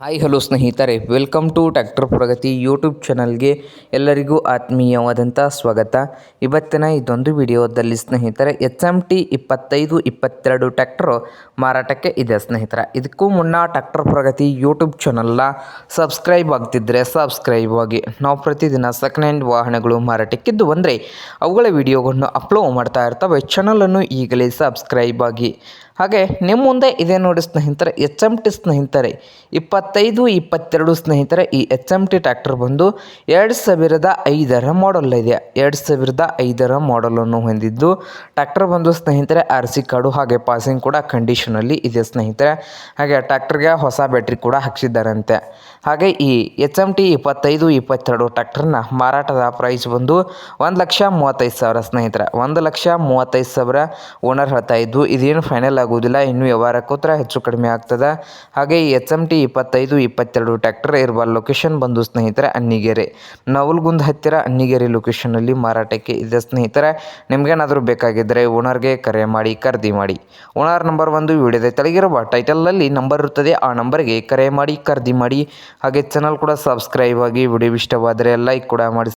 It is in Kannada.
ಹಾಯ್ ಹಲೋ ಸ್ನೇಹಿತರೆ. Welcome to tractor Pragati YouTube ಚಾನಲ್ಗೆ ಎಲ್ಲರಿಗೂ ಆತ್ಮೀಯವಾದಂಥ ಸ್ವಾಗತ. ಇವತ್ತಿನ ಇದೊಂದು ವಿಡಿಯೋದಲ್ಲಿ ಸ್ನೇಹಿತರೆ ಎಚ್ ಎಂ ಟಿ ಇಪ್ಪತ್ತೈದು ಇಪ್ಪತ್ತೆರಡು ಟ್ರ್ಯಾಕ್ಟರ್ ಮಾರಾಟಕ್ಕೆ ಇದೆ ಸ್ನೇಹಿತರೆ. ಇದಕ್ಕೂ ಮುನ್ನ ಟ್ರ್ಯಾಕ್ಟರ್ ಪ್ರಗತಿ ಯೂಟ್ಯೂಬ್ ಚಾನಲ್ನ ಸಬ್ಸ್ಕ್ರೈಬ್ ಆಗ್ತಿದ್ರೆ ಸಬ್ಸ್ಕ್ರೈಬ್ ಆಗಿ. ನಾವು ಪ್ರತಿದಿನ ಸೆಕೆಂಡ್ ಹ್ಯಾಂಡ್ ವಾಹನಗಳು ಮಾರಾಟಕ್ಕಿದ್ದು ಅಂದರೆ ಅವುಗಳ ವಿಡಿಯೋಗಳನ್ನು ಅಪ್ಲೋಡ್ ಮಾಡ್ತಾ ಇರ್ತವೆ. ಚಾನಲನ್ನು ಈಗಲೇ ಸಬ್ಸ್ಕ್ರೈಬ್ ಆಗಿ. ಹಾಗೆ ನಿಮ್ಮ ಮುಂದೆ ಇದೆ ನೋಡಿ ಸ್ನೇಹಿತರೆ ಎಚ್ ಎಂ ಟಿ ಸ್ನೇಹಿತರೆ ಇಪ್ಪತ್ತೈದು, ಇಪ್ಪತ್ತೆರಡು ಸ್ನೇಹಿತರೆ, ಈ ಎಚ್ ಎಂ ಟಿ ಟ್ರ್ಯಾಕ್ಟರ್ ಬಂದು ಎರಡು ಸಾವಿರದ ಐದರ ಮಾಡಲ್ ಇದೆ. ಎರಡು ಸಾವಿರದ ಐದರ ಮಾಡಲನ್ನು ಹೊಂದಿದ್ದು ಟ್ಯಾಕ್ಟರ್ ಬಂದು ಸ್ನೇಹಿತರೆ, ಆರ್ ಸಿ ಕಾರ್ಡು ಹಾಗೆ ಪಾಸಿಂಗ್ ಕೂಡ ಕಂಡೀಷನಲ್ಲಿ ಇದೆ ಸ್ನೇಹಿತರೆ. ಹಾಗೆ ಟ್ರ್ಯಾಕ್ಟರ್ಗೆ ಹೊಸ ಬ್ಯಾಟ್ರಿ ಕೂಡ ಹಾಕ್ಸಿದ್ದಾರಂತೆ. ಹಾಗೆ ಈ ಎಚ್ ಎಂ ಟಿ ಇಪ್ಪತ್ತೈದು, ಇಪ್ಪತ್ತೆರಡು ಟ್ರ್ಯಾಕ್ಟರ್ನ ಮಾರಾಟದ ಪ್ರೈಸ್ ಬಂದು ಒಂದು ಲಕ್ಷ ಮೂವತ್ತೈದು ಸಾವಿರ ಸ್ನೇಹಿತರೆ. ಒಂದು ಲಕ್ಷ ಮೂವತ್ತೈದು ಸಾವಿರ ಓನರ್ ಹೇಳ್ತಾ ಇದ್ದು, ಇದೇನು ಫೈನಲ್ ಆಗೋದಿಲ್ಲ ಇನ್ನು ವ್ಯವಹಾರಕ್ಕೋತ್ರ ಕೂತ್ರೆ ಹೆಚ್ಚು ಕಡಿಮೆ ಆಗ್ತದೆ. ಹಾಗೆ ಈ ಎಚ್ ಎಂ ಟಿ ಇಪ್ಪತ್ತೈದು, ಇಪ್ಪತ್ತೆರಡು ಟ್ರ್ಯಾಕ್ಟರ್ ಇರುವ ಲೊಕೇಶನ್ ಬಂದು ಸ್ನೇಹಿತರೆ ಅನ್ನಿಗೆರೆ ನವಲ್ಗುಂದ್ ಹತ್ತಿರ ಅನ್ನಿಗೆರೆ ಲೊಕೇಶನಲ್ಲಿ ಮಾರಾಟಕ್ಕೆ ಇದೆ ಸ್ನೇಹಿತರೆ, ನಿಮಗೇನಾದರೂ ಬೇಕಾಗಿದ್ದರೆ ಓನರ್ಗೆ ಕರೆ ಮಾಡಿ, ಖರೀದಿ ಮಾಡಿ. ಓನರ್ ನಂಬರ್ ಒಂದು ವಿಡಿಯೋದ ತೆಳಗಿರುವ ಟೈಟಲಲ್ಲಿ ನಂಬರ್ ಇರುತ್ತದೆ. ಆ ನಂಬರ್ಗೆ ಕರೆ ಮಾಡಿ, ಖರೀದಿ ಮಾಡಿ. ಹಾಗೆ ಚಾನಲ್ ಕೂಡ ಸಬ್ಸ್ಕ್ರೈಬ್ ಆಗಿ, ವಿಡಿಯೋ ಇಷ್ಟವಾದರೆ ಲೈಕ್ ಕೂಡ ಮಾಡಿ